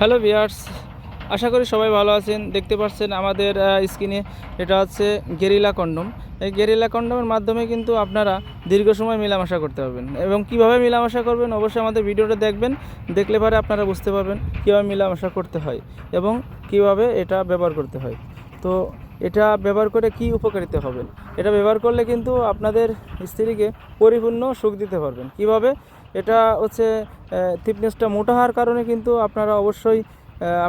Hello viewers আশা করি সবাই ভালো আছেন। দেখতে পাচ্ছেন আমাদের স্ক্রিনে এটা হচ্ছে গেরিলা কন্ডম। এই গেরিলা কন্ডমের মাধ্যমে কিন্তু আপনারা দীর্ঘ সময় মেলামেশা করতে পারবেন। এবং কীভাবে মেলামেশা করবেন অবশ্যই আমাদের ভিডিওটা দেখবেন, দেখলে পরে আপনারা বুঝতে পারবেন কীভাবে মেলামেশা করতে হয় এবং কীভাবে এটা ব্যবহার করতে হয়। তো এটা ব্যবহার করে কি উপকারিতা হবে? এটা ব্যবহার করলে কিন্তু আপনাদের স্ত্রীকে পরিপূর্ণ সুখ দিতে পারবেন। কীভাবে? এটা হচ্ছে থিকনেসটা মোটা হওয়ার কারণে কিন্তু আপনারা অবশ্যই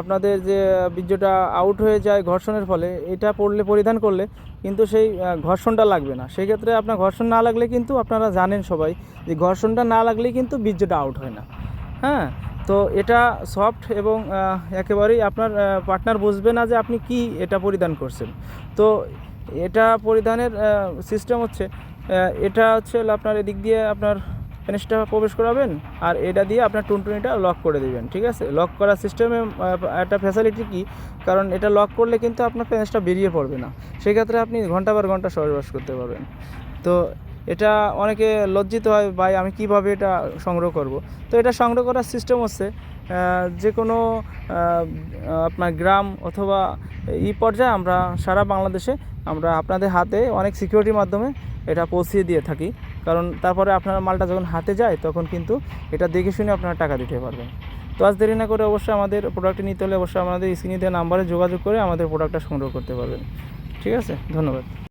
আপনাদের যে বীর্যটা আউট হয়ে যায় ঘর্ষণের ফলে, এটা পড়লে পরিধান করলে কিন্তু সেই ঘর্ষণটা লাগবে না। সেই ক্ষেত্রে আপনার ঘর্ষণ না লাগলে কিন্তু আপনারা জানেন সবাই যে ঘর্ষণটা না লাগলেই কিন্তু বীর্যটা আউট হয় না। হ্যাঁ? তো এটা সফট এবং একেবারেই আপনার পার্টনার বুঝবে না যে আপনি কি এটা পরিধান করছেন। তো এটা পরিধানের সিস্টেম হচ্ছে এটা হচ্ছে আপনার এদিক দিয়ে আপনার পেনিসটা প্রবেশ করাবেন আর এটা দিয়ে আপনার টুনটুনিটা লক করে দিবেন, ঠিক আছে? লক করার সিস্টেমে একটা ফ্যাসিলিটি কি? কারণ এটা লক করলে কিন্তু আপনার পেনিসটা বেরিয়ে পড়বে না। সেক্ষেত্রে আপনি ঘণ্টা পর ঘণ্টা সহবাস করতে পারবেন। তো এটা অনেকে লজ্জিত হয়, ভাই, আমি কীভাবে এটা সংগ্রহ করব? তো এটা সংগ্রহ করার সিস্টেম হচ্ছে যে কোনো আপনার গ্রাম অথবা ই পর্যায়ে আমরা সারা বাংলাদেশে আমরা আপনাদের হাতে অনেক সিকিউরিটির মাধ্যমে এটা পৌঁছিয়ে দিয়ে থাকি। কারণ তারপরে আপনার মালটা যখন হাতে যায়, তখন কিন্তু এটা দেখে শুনে আপনারা টাকা দিতে পারবেন। তো আজ দেরি না করে অবশ্যই আমাদের প্রোডাক্টটি নিতে হলে অবশ্যই আমাদের স্ক্রিনে দেওয়া নাম্বারে যোগাযোগ করে আমাদের প্রোডাক্টটা সংগ্রহ করতে পারবেন। ঠিক আছে? ধন্যবাদ।